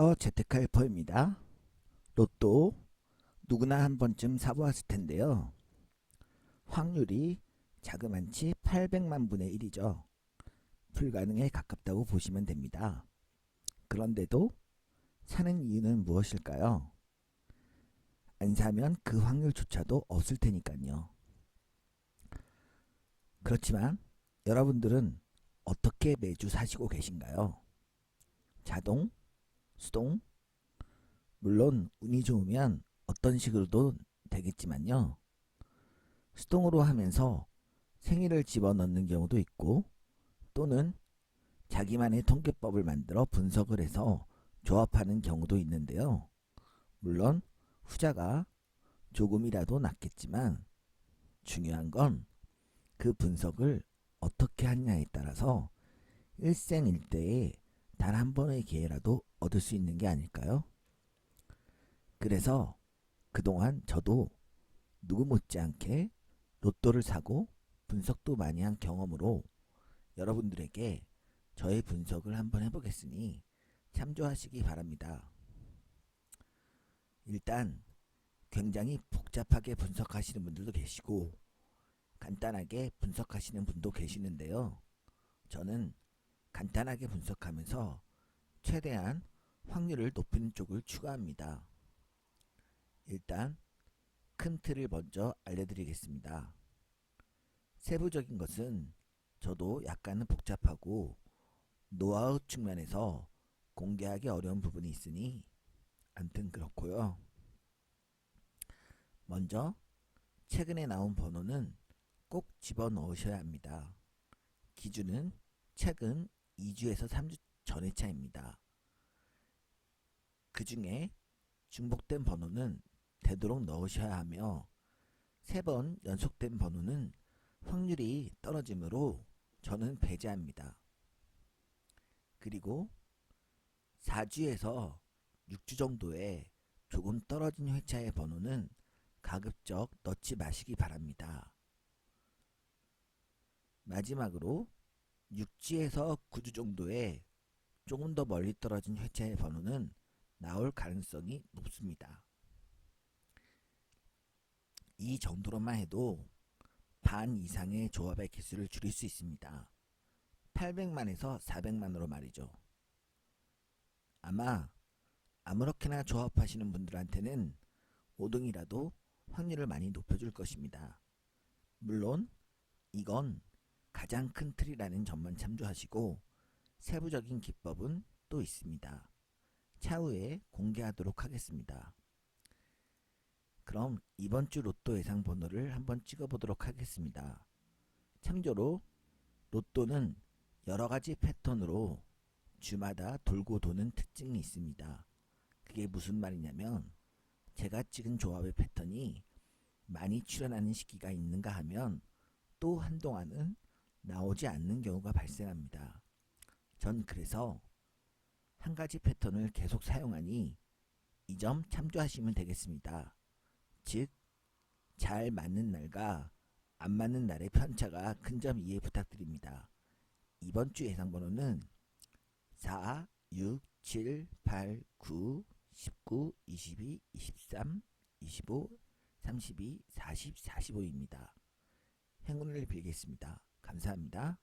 어, 재테크 헬퍼입니다. 로또 누구나 한 번쯤 사보았을 텐데요. 확률이 자그만치 800만 분의 1이죠. 불가능에 가깝다고 보시면 됩니다. 그런데도 사는 이유는 무엇일까요? 안 사면 그 확률조차도 없을 테니까요. 그렇지만 여러분들은 어떻게 매주 사시고 계신가요? 자동, 수동, 물론 운이 좋으면 어떤 식으로도 되겠지만요. 수동으로 하면서 생일을 집어넣는 경우도 있고 또는 자기만의 통계법을 만들어 분석을 해서 조합하는 경우도 있는데요. 물론 후자가 조금이라도 낫겠지만 중요한 건 그 분석을 어떻게 하냐에 따라서 일생일대에 단 한 번의 기회라도 얻을 수 있는 게 아닐까요? 그래서 그동안 저도 누구 못지않게 로또를 사고 분석도 많이 한 경험으로 여러분들에게 저의 분석을 한번 해보겠으니 참조하시기 바랍니다. 일단 굉장히 복잡하게 분석하시는 분들도 계시고 간단하게 분석하시는 분도 계시는데요. 저는 간단하게 분석하면서 최대한 확률을 높이는 쪽을 추구합니다. 일단 큰 틀을 먼저 알려드리겠습니다. 세부적인 것은 저도 약간은 복잡하고 노하우 측면에서 공개하기 어려운 부분이 있으니 암튼 그렇고요. 먼저 최근에 나온 번호는 꼭 집어넣으셔야 합니다. 기준은 최근 2주에서 3주 전의 차입니다. 그 중에 중복된 번호는 되도록 넣으셔야 하며 세 번 연속된 번호는 확률이 떨어지므로 저는 배제합니다. 그리고 4주에서 6주 정도의 조금 떨어진 회차의 번호는 가급적 넣지 마시기 바랍니다. 마지막으로 6주에서 9주 정도의 조금 더 멀리 떨어진 회차의 번호는 나올 가능성이 높습니다. 이 정도로만 해도 반 이상의 조합의 개수를 줄일 수 있습니다. 800만에서 400만으로 말이죠. 아마 아무렇게나 조합하시는 분들한테는 5등이라도 확률을 많이 높여줄 것입니다. 물론 이건 가장 큰 틀이라는 점만 참조하시고 세부적인 기법은 또 있습니다. 차후에 공개하도록 하겠습니다. 그럼 이번 주 로또 예상 번호를 한번 찍어보도록 하겠습니다. 참조로 로또는 여러 가지 패턴으로 주마다 돌고 도는 특징이 있습니다. 그게 무슨 말이냐면 제가 찍은 조합의 패턴이 많이 출현하는 시기가 있는가 하면 또 한동안은 나오지 않는 경우가 발생합니다. 전 그래서 한 가지 패턴을 계속 사용하니 이 점 참조하시면 되겠습니다. 즉, 잘 맞는 날과 안 맞는 날의 편차가 큰 점 이해 부탁드립니다. 이번 주 예상 번호는 4, 6, 7, 8, 9, 19, 22, 23, 25, 32, 40, 45입니다. 행운을 빌겠습니다. 감사합니다.